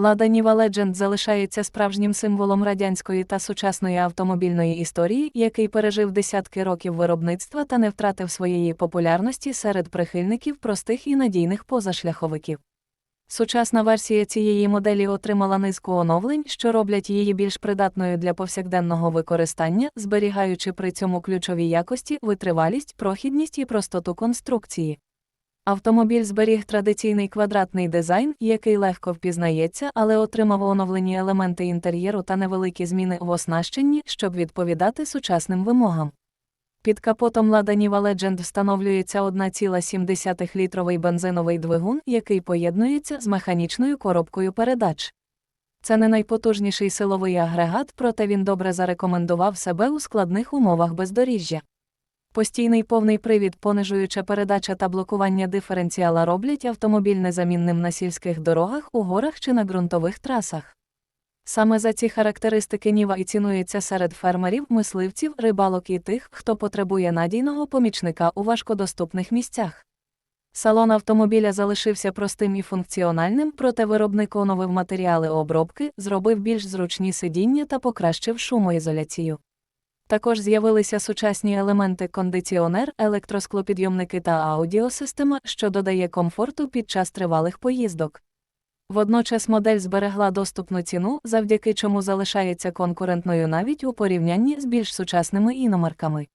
Лада Ніва Legend залишається справжнім символом радянської та сучасної автомобільної історії, який пережив десятки років виробництва та не втратив своєї популярності серед прихильників простих і надійних позашляховиків. Сучасна версія цієї моделі отримала низку оновлень, що роблять її більш придатною для повсякденного використання, зберігаючи при цьому ключові якості, витривалість, прохідність і простоту конструкції. Автомобіль зберіг традиційний квадратний дизайн, який легко впізнається, але отримав оновлені елементи інтер'єру та невеликі зміни в оснащенні, щоб відповідати сучасним вимогам. Під капотом Lada Niva Legend встановлюється 1,7-літровий бензиновий двигун, який поєднується з механічною коробкою передач. Це не найпотужніший силовий агрегат, проте він добре зарекомендував себе у складних умовах бездоріжжя. Постійний повний привід, понижуюча передача та блокування диференціала роблять автомобіль незамінним на сільських дорогах, у горах чи на ґрунтових трасах. Саме за ці характеристики Ніва і цінується серед фермерів, мисливців, рибалок і тих, хто потребує надійного помічника у важкодоступних місцях. Салон автомобіля залишився простим і функціональним, проте виробник оновив матеріали обробки, зробив більш зручні сидіння та покращив шумоізоляцію. Також з'явилися сучасні елементи кондиціонер, електросклопідйомники та аудіосистема, що додає комфорту під час тривалих поїздок. Водночас модель зберегла доступну ціну, завдяки чому залишається конкурентною навіть у порівнянні з більш сучасними іномарками.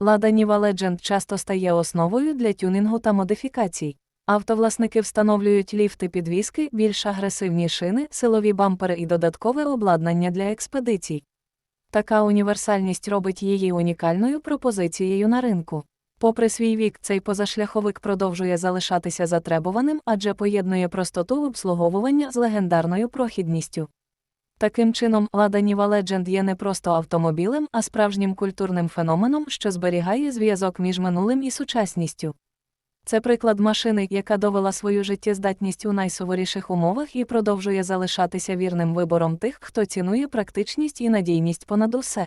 Lada Niva Legend часто стає основою для тюнінгу та модифікацій. Автовласники встановлюють ліфти підвіски, більш агресивні шини, силові бампери і додаткове обладнання для експедицій. Така універсальність робить її унікальною пропозицією на ринку. Попри свій вік, цей позашляховик продовжує залишатися затребуваним, адже поєднує простоту обслуговування з легендарною прохідністю. Таким чином, Lada Niva Legend є не просто автомобілем, а справжнім культурним феноменом, що зберігає зв'язок між минулим і сучасністю. Це приклад машини, яка довела свою життєздатність у найсуворіших умовах і продовжує залишатися вірним вибором тих, хто цінує практичність і надійність понад усе.